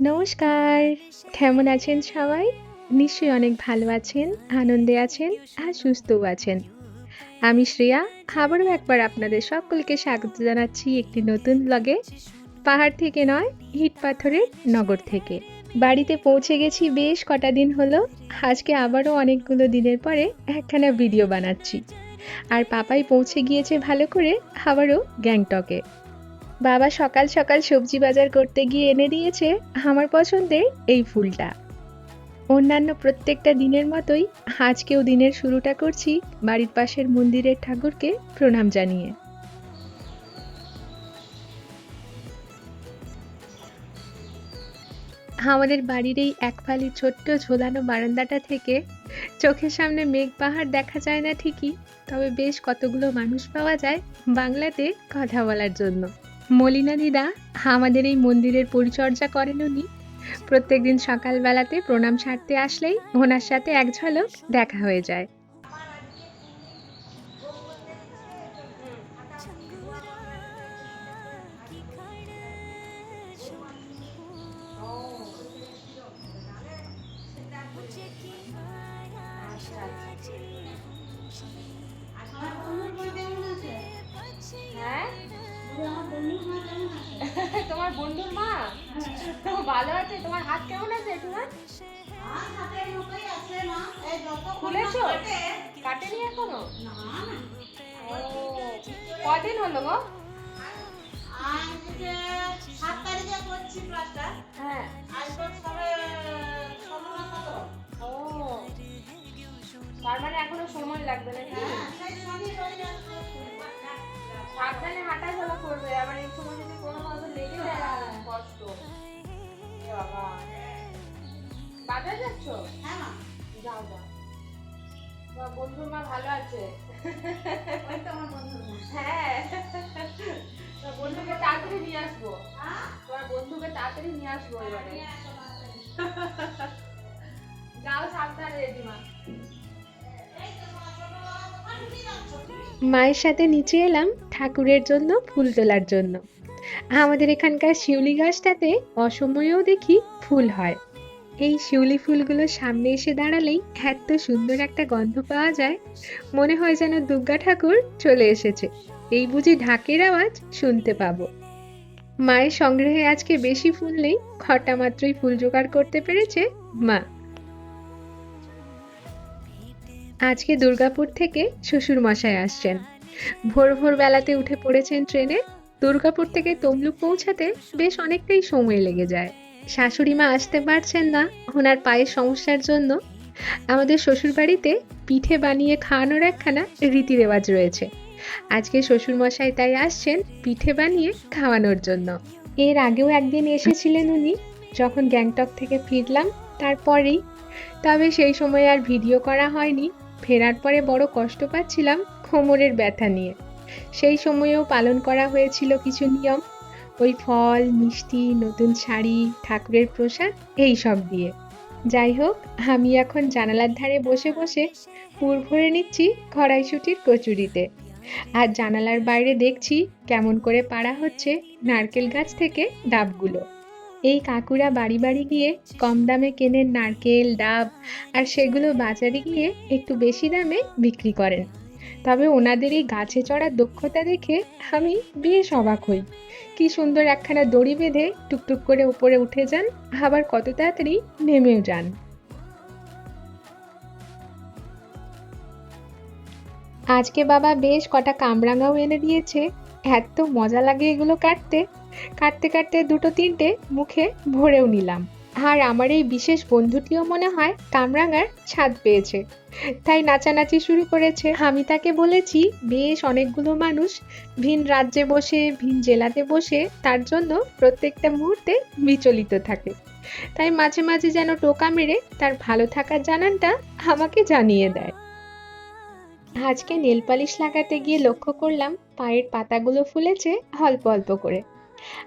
নমস্কার। কেমন আছেন সবাই? নিশ্চয়ই অনেক ভালো আছেন, আনন্দে আছেন আর সুস্থও আছেন। আমি শ্রেয়া, আবারও একবার আপনাদের সকলকে স্বাগত জানাচ্ছি একটি নতুন ব্লগে পাহাড় থেকে নয়, ইট পাথরের নগর থেকে। বাড়িতে পৌঁছে গেছি বেশ কটা দিন হলো। আজকে আবারও অনেকগুলো দিনের পরে একখানা ভিডিও বানাচ্ছি। আর পাপাই পৌঁছে গিয়েছে ভালো করে, আবারও গ্যাংটকে। বাবা সকাল সকাল সবজি বাজার করতে গিয়ে এনে দিয়েছে আমার পছন্দের এই ফুলটা। অন্যান্য প্রত্যেকটা দিনের মতোই আজকেও দিনের শুরুটা করছি বাড়ির পাশের মন্দিরের ঠাকুরকে প্রণাম জানিয়ে। আমাদের বাড়ির এই এক ফালি ছোট্ট ঝোলানো বারান্দাটা থেকে চোখের সামনে মেঘ পাহাড় দেখা যায় না ঠিকই, তবে বেশ কতগুলো মানুষ পাওয়া যায় বাংলাতে কথা বলার জন্য। মলিনা দিদা, আমাদের এই মন্দিরের পরিচর্যা করেন উনি। প্রত্যেকদিন সকালবেলাতে প্রণাম সারতে আসলেই ওনার সাথে এক ঝলক দেখা হয়ে যায়। তোমার বন্ধুর মা? ভালো আছে। তোমার হাত কেমন আছে তোমার খুলেছো? এখনও? কদিন হলো গো? হ্যাঁ। তার মানে এখনও সময় লাগবে নাকি? সাবধানে হাঁটাচলা করবে আবার এই সময় যদি কোনো ভাবে লেগে যায় কষ্ট। বাবা। বাজার যাচ্ছ? যাও যাও। তোমার বন্ধুর মা ভালো আছে? হ্যাঁ। তোমার বন্ধুকে তাড়াতাড়ি নিয়ে আসব। তোমার বন্ধুকে তাড়াতাড়ি নিয়ে আসব এবারে। যাও সাবধানে রেডিমা মায়ের সাথে নিচে এলাম ঠাকুরের জন্য, ফুল তোলার জন্য। আমাদের এখানকার শিউলি গাছটাতে অসময়েও দেখি ফুল হয়। এই শিউলি ফুলগুলো সামনে এসে দাঁড়ালেই এত সুন্দর একটা গন্ধ পাওয়া যায়, মনে হয় যেন দুর্গা ঠাকুর চলে এসেছে। এই বুঝি ঢাকের আওয়াজ শুনতে পাবো। মায়ের সংগ্রহে আজকে বেশি ফুল নেই ঘটা মাত্রই ফুল জোগাড় করতে পেরেছে মা। আজকে দুর্গাপুর থেকে শ্বশুর মশাই আসছেন। ভোর ভোর বেলাতে উঠে পড়েছেন ট্রেনে। দুর্গাপুর থেকে তমলুক পৌঁছাতে বেশ অনেকটাই সময় লেগে যায়। শাশুড়ি মা আসতে পারছেন না ওনার পায়ের সমস্যার জন্য। আমাদের শ্বশুর বাড়িতে পিঠে বানিয়ে খাওয়ানোর একখানা রীতি রেওয়াজ রয়েছে। আজকে শ্বশুর মশাই তাই আসছেন পিঠে বানিয়ে খাওয়ানোর জন্য। এর আগেও একদিন এসেছিলেন উনি, যখন গ্যাংটক থেকে ফিরলাম তারপরেই। তবে সেই সময় আর ভিডিও করা হয়নি। ফেরার পরে বড় কষ্ট পাচ্ছিলাম কোমরের ব্যথা নিয়ে। সেই সময়েও পালন করা হয়েছিল কিছু নিয়ম। ওই ফল, মিষ্টি, নতুন শাড়ি, ঠাকুরের প্রসাদ, এই সব দিয়ে। যাই হোক, আমি এখন জানালার ধারে বসে বসে পুর ভরে নিচ্ছি কড়াইশুটির কচুরিতে। আর জানালার বাইরে দেখছি কেমন করে পাড়া হচ্ছে নারকেল গাছ থেকে ডাবগুলো। এই কাকুরা বাড়ি বাড়ি গিয়ে কম দামে কেনেন নারকেল, ডাব আর সেগুলো বাজারে গিয়ে একটু বেশি দামে বিক্রি করেন। তবে ওনাদের এই গাছে চড়ার দক্ষতা দেখে আমি বেশ অবাক হই। কি সুন্দর একখানা দড়ি বেঁধে টুকটুক করে উপরে উঠে যান, আবার কত তাড়াতাড়ি নেমেও যান। আজকে বাবা বেশ কটা কামরাঙাও এনে দিয়েছে, এত মজা লাগে এগুলো কাটতে। কাটতে কাটতে দুটো তিনটে মুখে ভরেও নিলাম। আর আমার এই বিশেষ বন্ধুটিও মনে হয় কামরাঙার ছাদ পেয়েছে। তাই নাচানাচি শুরু করেছে। আমি তাকে বলেছি, বেশ, অনেকগুলো মানুষ ভিন রাজ্যে বসে, ভিন জেলাতে বসে তার জন্য প্রত্যেকটা মুহূর্তে বিচলিত থাকে। তাই মাঝে মাঝে যেন টোকা মেরে তার ভালো থাকার জানানটা আমাকে জানিয়ে দেয়। আজকে নেল পালিশ লাগাতে গিয়ে লক্ষ্য করলাম পায়ের পাতাগুলো ফুলেছে অল্প অল্প করে।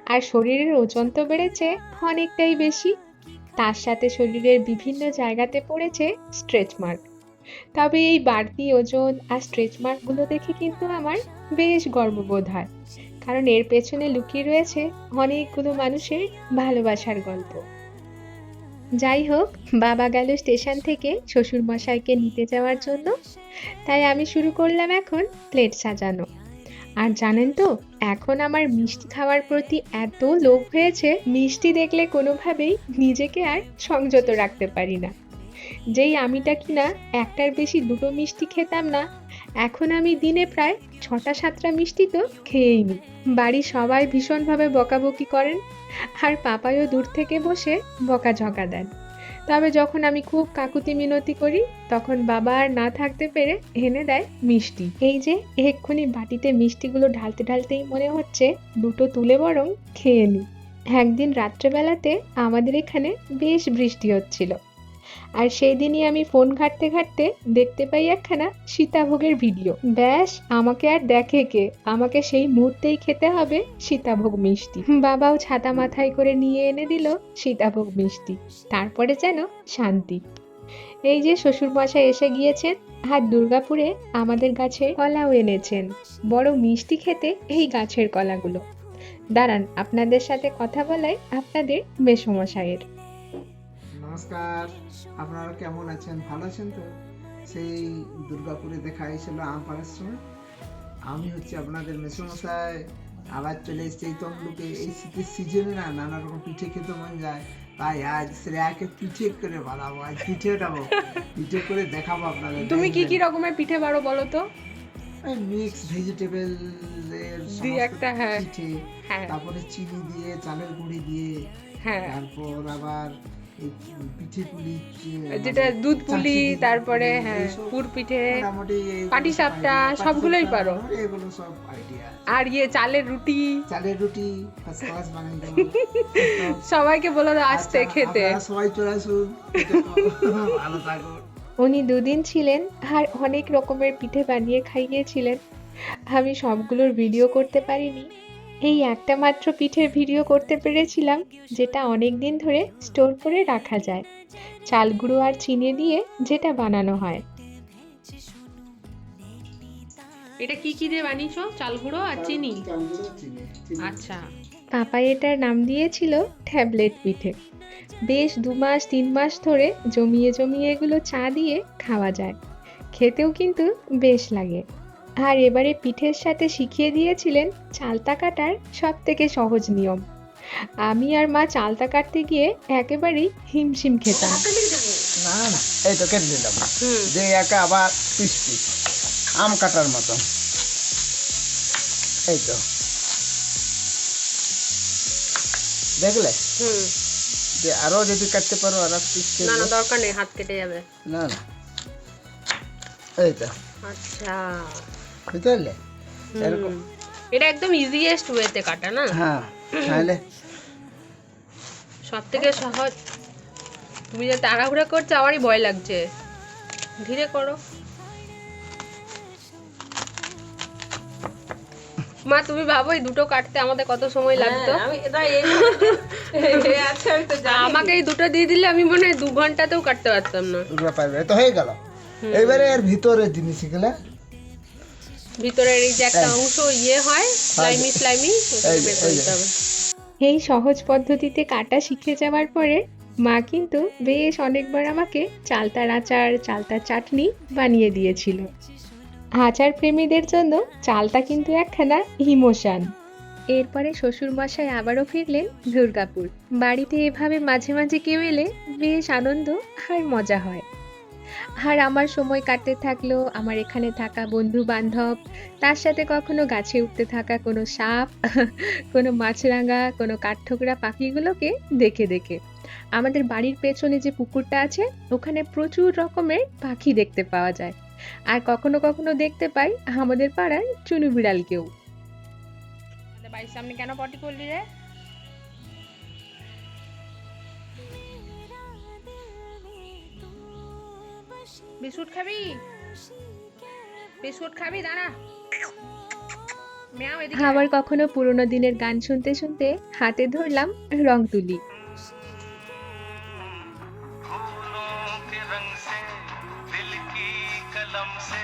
আর শরীরের ওজন তো বেড়েছে অনেকটাই বেশি। তার সাথে শরীরের বিভিন্ন জায়গাতে পড়েছে স্ট্রেচ মার্ক তবে এই বাড়তি ওজন আর স্ট্রেচ মার্কগুলো দেখে কিন্তু আমার বেশ গর্ববোধ হয়। কারণ এর পেছনে লুকিয়ে রয়েছে অনেকগুলো মানুষের ভালোবাসার গল্প। যাই হোক, বাবা গেল স্টেশন থেকে শ্বশুর মশাইকে নিতে যাওয়ার জন্য। তাই আমি শুরু করলাম এখন প্লেট সাজানো। আর জানেন তো, এখন আমার মিষ্টি খাওয়ার প্রতি এত লোভ হয়েছে, মিষ্টি দেখলে কোনোভাবেই নিজেকে আর সংযত রাখতে পারি না। যেই আমিটা কিনা একটার বেশি দুটো মিষ্টি খেতাম না, এখন আমি দিনে প্রায় ছটা সাতটা মিষ্টি তো খেয়েই নি। বাড়ির সবাই ভীষণভাবে বকাবকি করেন, আর পাপাইও দূর থেকে বসে বকাঝকা দেন। তবে যখন আমি খুব কাকুতি মিনতি করি, তখন বাবা আর না থাকতে পেরে এনে দেয় মিষ্টি। এই যে, এক্ষুনি বাটিতে মিষ্টিগুলো ঢালতে ঢালতেই মনে হচ্ছে দুটো তুলে বরং খেয়ে নিই একদিন রাত্রেবেলাতে আমাদের এখানে বেশ বৃষ্টি হচ্ছিল। আর সেই দিনই আমি ফোন ঘাঁটতে ঘাঁটতে দেখতে পাই একখানা সীতাভোগের ভিডিও ব্যাস, আমাকে আর দেখে কে? আমাকে সেই মুহূর্তেই খেতে হবে সীতাভোগ মিষ্টি। বাবাও ছাতা মাথায় করে নিয়ে এনে দিল সীতাভোগ মিষ্টি। তারপরে যেন শান্তি। এই যে শ্বশুরমশাই এসে গিয়েছেন, আর দুর্গাপুরে আমাদের গাছে কলাও এনেছেন। বড় মিষ্টি খেতে এই গাছের কলাগুলো। দাঁড়ান, আপনাদের সাথে কথা বলাই আপনাদের মেসমশাইয়ের। নমস্কার। আপনারা কেমন আছেন? ভালো আছেন তো? সেই দুর্গাপুরে দেখা হয়েছিল আম পাড়ার সময়। আমি হচ্ছে আপনাদের মেসমশাই। আবার চলে এসেছি এই তমলুকে। এই শীতের সিজনে না নানা রকম পিঠে খেতে মন যায়। তাই আজ শ্রেয়াকে পিঠে করে বানাবো আজ পিঠে উঠাবো পিঠে করে দেখাবো আপনাদের তুমি কি কি রকমের পিঠে পারো বলো তো? মিক্স ভেজিটেবল এর একটা, হ্যাঁ। হ্যাঁ। তারপরে চিনি দিয়ে চালের গুঁড়ি দিয়ে। হ্যাঁ। তারপর আবার যেটা দুধ পুলি তারপরে হ্যাঁ পুর পিঠে এইগুলো পাটিসাপটা, সবগুলোই পারো। এগুলো সব আইডিয়া আর ইয়ে চালের রুটি। চালের রুটি সবাইকে বলে দাও আসতে আচ্ছা, খেতে। সবাই চলে আসুন। ভালো থাকুন। উনি দুদিন ছিলেন আর অনেক রকমের পিঠে বানিয়ে খাইয়েছিলেন। আমি সবগুলোর ভিডিও করতে পারিনি। এই একটা মাত্র পিঠের ভিডিও করতে পেরেছিলাম যেটা অনেক দিন ধরে স্টোর করে রাখা যায়। চাল গুঁড়ো আর চিনি দিয়ে যেটা বানানো হয়। এটা কি কি দিয়ে বানিয়েছো? চাল গুঁড়ো আর চিনি। আচ্ছা। পাপাই এটার নাম দিয়েছিল ট্যাবলেট পিঠে। বেশ দু মাস তিন মাস ধরে জমিয়ে জমিয়ে এগুলো চা দিয়ে খাওয়া যায়। খেতেও কিন্তু বেশ লাগে। আর এবারে পিঠের সাথে শিখিয়ে দিয়েছিলেন চালতা কাটার সব থেকে সহজ নিয়ম। আমি আর মা চালতা কাটতে গিয়ে একেবারেই হিমশিম খেতাম। না না এই তো কেটে দিলাম। যে একা আবার পিস পিস আম কাটার মতন এই তো। দেখলে? হুম। যে আরও যদি কাটতে পারো আর পিস না না দরকার নেই হাত কেটে যাবে। না না। এই তো। আচ্ছা। বুঝতে পারলে? এরকম। এটা একদম ইজিয়েস্ট ওয়েতে কাটা না? হ্যাঁ তাহলে? সব থেকে সহজ। তুমি যে তাড়াহুড়া করছ আমারই ভয় লাগছে। ধীরে করো। মা তুমি ভাবো এই দুটো কাটতে আমাদের কত সময় লাগতো? আমাকে এই দুটো দিয়ে দিলে আমি মনে হয় দু ঘন্টাতেও কাটতে পারতাম না। পারবে। তো হয়ে গেল। এবারে এর ভিতরে জিনিসগুলা ভিতরের এই যে একটা অংশ ইয়ে হয় স্লাইমি স্লাইমি এই বের করে এই দিতে হবে। এই সহজ পদ্ধতিতে কাটা শিখে যাওয়ার পরে মা কিন্তু বেশ অনেকবার আমাকে চালতার আচার চালতার চাটনি বানিয়ে দিয়েছিল। আচার প্রেমীদের জন্য চালতা কিন্তু একখানা ইমোশন। এরপরে শ্বশুরমশাই আবারও ফিরলেন দুর্গাপুর। বাড়িতে এভাবে মাঝে মাঝে কেউ এলে বেশ আনন্দ আর মজা হয়। আর আমার সময় কাটতে থাকল আমার এখানে থাকা বন্ধু বান্ধব তার সাথে কখনো গাছে উঠতে থাকা কোনো সাপ, কোনো মাছরাঙা, কোনো কাঠঠোকরা পাখিগুলোকে দেখে দেখে। আমাদের বাড়ির পেছনে যে পুকুরটা আছে, ওখানে প্রচুর রকমের পাখি দেখতে পাওয়া যায়। আর কখনো কখনো দেখতে পাই আমাদের পাড়ার চুনু বিড়ালকেও। বাড়ির সামনে কেন পটি করলি রে? বিস্কুট খাবি বিস্কুট খাবি দাঁড়া ম্যাও এদিকে আয়। আবার কখনো পুরোনো দিনের গান শুনতে শুনতে হাতে ধরলাম রং তুলি फूलों के रंग से दिल की कलम से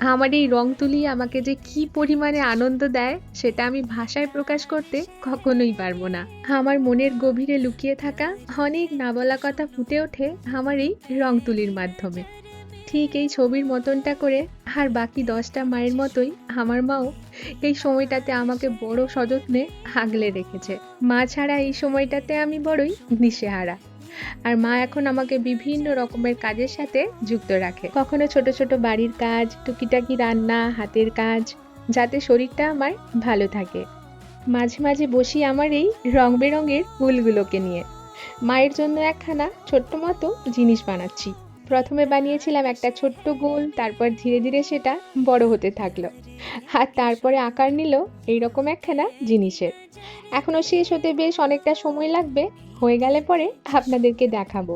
আমার এই রং তুলি আমাকে যে কি পরিমাণে আনন্দ দেয়, সেটা আমি ভাষায় প্রকাশ করতে কখনোই পারব না। আমার মনের গভীরে লুকিয়ে থাকা অনেক না বলা কথা ফুটে ওঠে আমার এই রং তুলির মাধ্যমে। ঠিক এই ছবির মতনটা করে আর বাকি দশটা মায়ের মতোই আমার মাও এই সময়টাতে আমাকে বড় সযত্নে আগলে রেখেছে। মা ছাড়া এই সময়টাতে আমি বড়ই দিশেহারা আর মা এখন আমাকে বিভিন্ন রকমের কাজের সাথে যুক্ত রাখে। কখনো ছোট ছোট বাড়ির কাজ, টুকিটাকি রান্না, হাতের কাজ, যাতে শরীরটা আমার ভালো থাকে। মাঝে মাঝে বসি আমার এই রং বেরঙের ফুলগুলোকে নিয়ে। মায়ের জন্য একখানা ছোট্ট মতো জিনিস বানাচ্ছি। প্রথমে বানিয়েছিলাম একটা ছোট্ট গোল, তারপর ধীরে ধীরে সেটা বড় হতে থাকল। আর তারপরে আকার নিল এইরকম একখানা জিনিসের। এখনও শেষ হতে বেশ অনেকটা সময় লাগবে, হয়ে গেলে পরে আপনাদেরকে দেখাবো।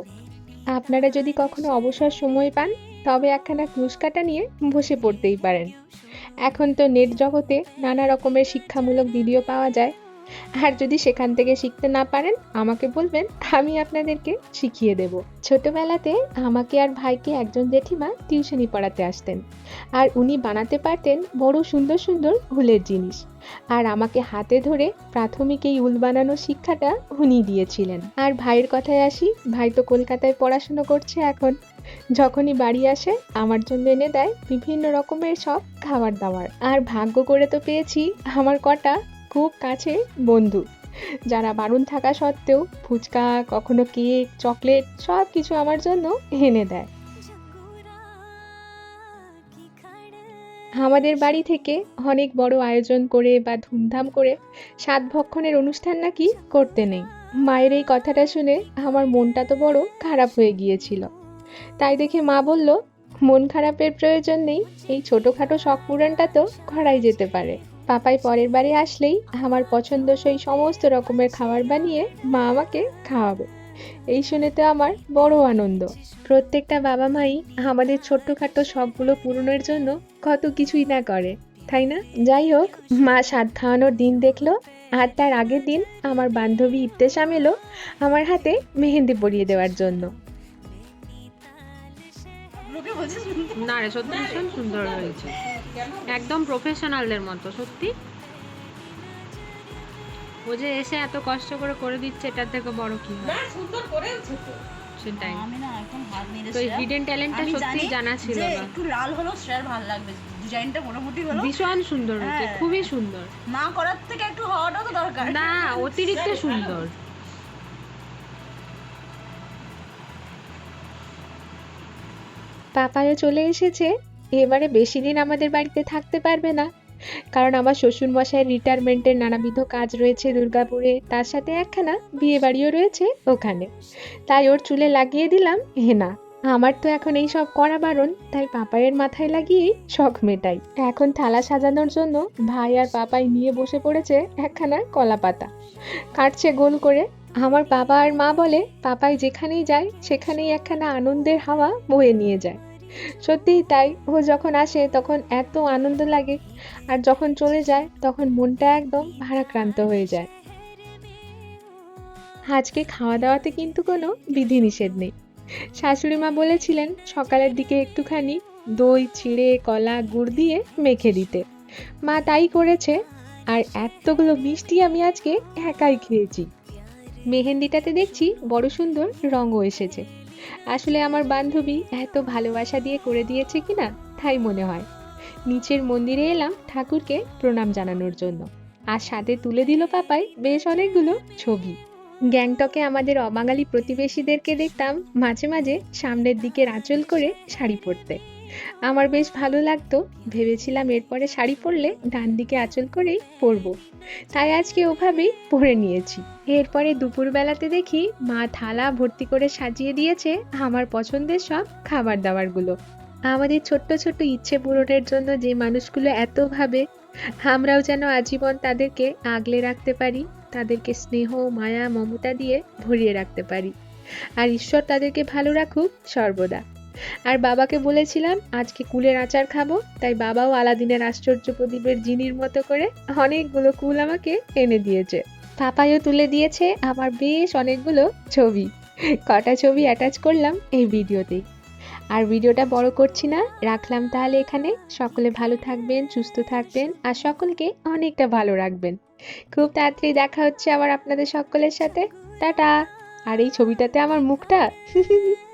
আপনারা যদি কখনো অবসর সময় পান, তবে একখানা ক্রুশকাটা নিয়ে বসে পড়তেই পারেন। এখন তো নেট জগতে নানা রকমের শিক্ষামূলক ভিডিও পাওয়া যায় আর যদি সেখান থেকে শিখতে না পারেন, আমাকে বলবেন, আমি আপনাদেরকে শিখিয়ে দেব। ছোটবেলাতে আমাকে আর ভাইকে একজন জেঠিমা টিউশনি পড়াতে আসতেন। আর উনি বানাতে পারতেন বড় সুন্দর সুন্দর উলের জিনিস। আর আমাকে হাতে ধরে প্রাথমিক এই উল বানানোর শিক্ষাটা উনি দিয়েছিলেন। আর ভাইয়ের কথায় আসি, ভাই তো কলকাতায় পড়াশুনো করছে এখন। যখনই বাড়ি আসে, আমার জন্য এনে দেয় বিভিন্ন রকমের সব খাবার দাবার। আর ভাগ্য করে তো পেয়েছি, আমার কটা খুব কাছে বন্ধু। যারা বারণ থাকা সত্ত্বেও ফুচকা, কখনো কেক, চকলেট সব কিছু আমার জন্য এনে দেয়। আমাদের বাড়ি থেকে অনেক বড় আয়োজন করে বা ধুমধাম করে সাত ভক্ষণের অনুষ্ঠান নাকি করতে নেই। মায়ের এই কথাটা শুনে আমার মনটা তো বড় খারাপ হয়ে গিয়েছিল। তাই দেখে মা বলল, মন খারাপের প্রয়োজন নেই, এই ছোটোখাটো শখ পূরণটা তো করাই যেতে পারে। পাপাই পরের বারে আসলেই আমার পছন্দসই সমস্ত রকমের খাবার বানিয়ে মা আমাকে খাওয়াবে। এই শুনে তো আমার বড় আনন্দ। প্রত্যেকটা বাবা মাই আমাদের ছোট্টখাটো শখগুলো পূরণের জন্য কত কিছুই না করে, তাই না? যাই হোক, মা স্বাদ খাওয়ানোর দিন দেখল, আর তার আগের দিন আমার বান্ধবী ইবতেসাম এলো আমার হাতে মেহেন্দি পরিয়ে দেওয়ার জন্য। না রে, সত্যি সুন্দর হয়েছে। একদম প্রফেশনালদের মতো সত্যি। ও যে এসে এত কষ্ট করে করে দিচ্ছে এটার থেকে বড় কি না সুন্দর করেছে তো সেটাই। আমি না এখন হাত তো এই মেরেছি হিডেন ট্যালেন্টটা সত্যি জানা ছিল না। একটু লাল হলো ভালো লাগবে ডিজাইনটা মোটামুটি হলো। ভীষণ সুন্দর হয়েছে হ্যাঁ। খুবই সুন্দর। না করার থেকে একটু হওয়াটাও তো দরকার। না অতিরিক্ত সুন্দর। পাপায়ও চলে এসেছে। এবারে বেশি দিন আমাদের বাড়িতে থাকতে পারবে না। কারণ আমার শ্বশুর মশাইয়ের রিটায়ারমেন্টের নানাবিধ কাজ রয়েছে দুর্গাপুরে, তার সাথে একখানা বিয়ে বাড়িও রয়েছে ওখানে। তাই ওর চুলে লাগিয়ে দিলাম। হেনা আমার তো এখন এই সব করা বারণ, তাই পাপাইয়ের মাথায় লাগিয়েই শখ মেটাই। এখন থালা সাজানোর জন্য ভাই আর পাপাই নিয়ে বসে পড়েছে একখানা কলা পাতা। কাটছে গোল করে। আমার বাবা আর মা বলে, পাপাই যেখানেই যায়, সেখানেই একখানা আনন্দের হাওয়া বয়ে নিয়ে যায়। সত্যিই তাই। ও যখন আসে তখন এত আনন্দ লাগে। আর যখন চলে যায় তখন মনটা একদম ভারাক্রান্ত হয়ে যায়। আজকে খাওয়া দাওয়াতে কিন্তু কোনো বিধিনিষেধ নেই। শাশুড়ি মা বলেছিলেন সকালের দিকে একটুখানি দই, চিড়ে, কলা, গুড় দিয়ে মেখে দিতে। মা তাই করেছে। আর এতগুলো মিষ্টি আমি আজকে একাই খেয়েছি। মেহেন্দিটাতে দেখছি বড় সুন্দর রঙও এসেছে। আসলে আমার বান্ধবী এত ভালোবাসা দিয়ে করে দিয়েছে কিনা তাই মনে হয়। নিচের মন্দিরে এলাম ঠাকুরকে প্রণাম জানানোর জন্য। আর সাথে তুলে দিল পাপাই বেশ অনেকগুলো ছবি। গ্যাংটকে আমাদের অবাঙালি প্রতিবেশীদেরকে দেখতাম মাঝে মাঝে সামনের দিকে আঁচল করে শাড়ি পরতে। আমার বেশ ভালো লাগতো। ভেবেছিলাম এরপরে শাড়ি পরলে ডান দিকে আঁচল করেই পরবো। তাই আজকে ওভাবেই পরে নিয়েছি। এরপরে দুপুরবেলাতে দেখি মা থালা ভর্তি করে সাজিয়ে দিয়েছে আমার পছন্দের সব খাবার দাবারগুলো আমাদের ছোট্ট ছোট্ট ইচ্ছে পূরণের জন্য যে মানুষগুলো এত ভাবে, আমরাও যেন আজীবন তাদেরকে আগলে রাখতে পারি, তাদেরকে স্নেহ, মায়া, মমতা দিয়ে ভরিয়ে রাখতে পারি। আর ঈশ্বর তাদেরকে ভালো রাখুক সর্বদা। আর বাবাকে বলেছিলাম, আজকে কুলের আচার খাব। তাই বাবাও আলাদিনের আশ্চর্য প্রদীপের জিনির মতো করে অনেকগুলো কুল আমাকে এনে দিয়েছে। পাপাইও তুলে দিয়েছে আমার বেশ অনেকগুলো ছবি। কটা ছবি অ্যাটাচ করলাম এই ভিডিওতেই। আর ভিডিওটা বড় করছি না, রাখলাম তাহলে এখানে। সকলে ভালো থাকবেন, সুস্থ থাকবেন, আর সকলকে অনেকটা ভালো রাখবেন। খুব তাড়াতাড়ি দেখা হচ্ছে আবার আপনাদের সকলের সাথে। টাটা! আর এই ছবিটাতে আমার মুখটা?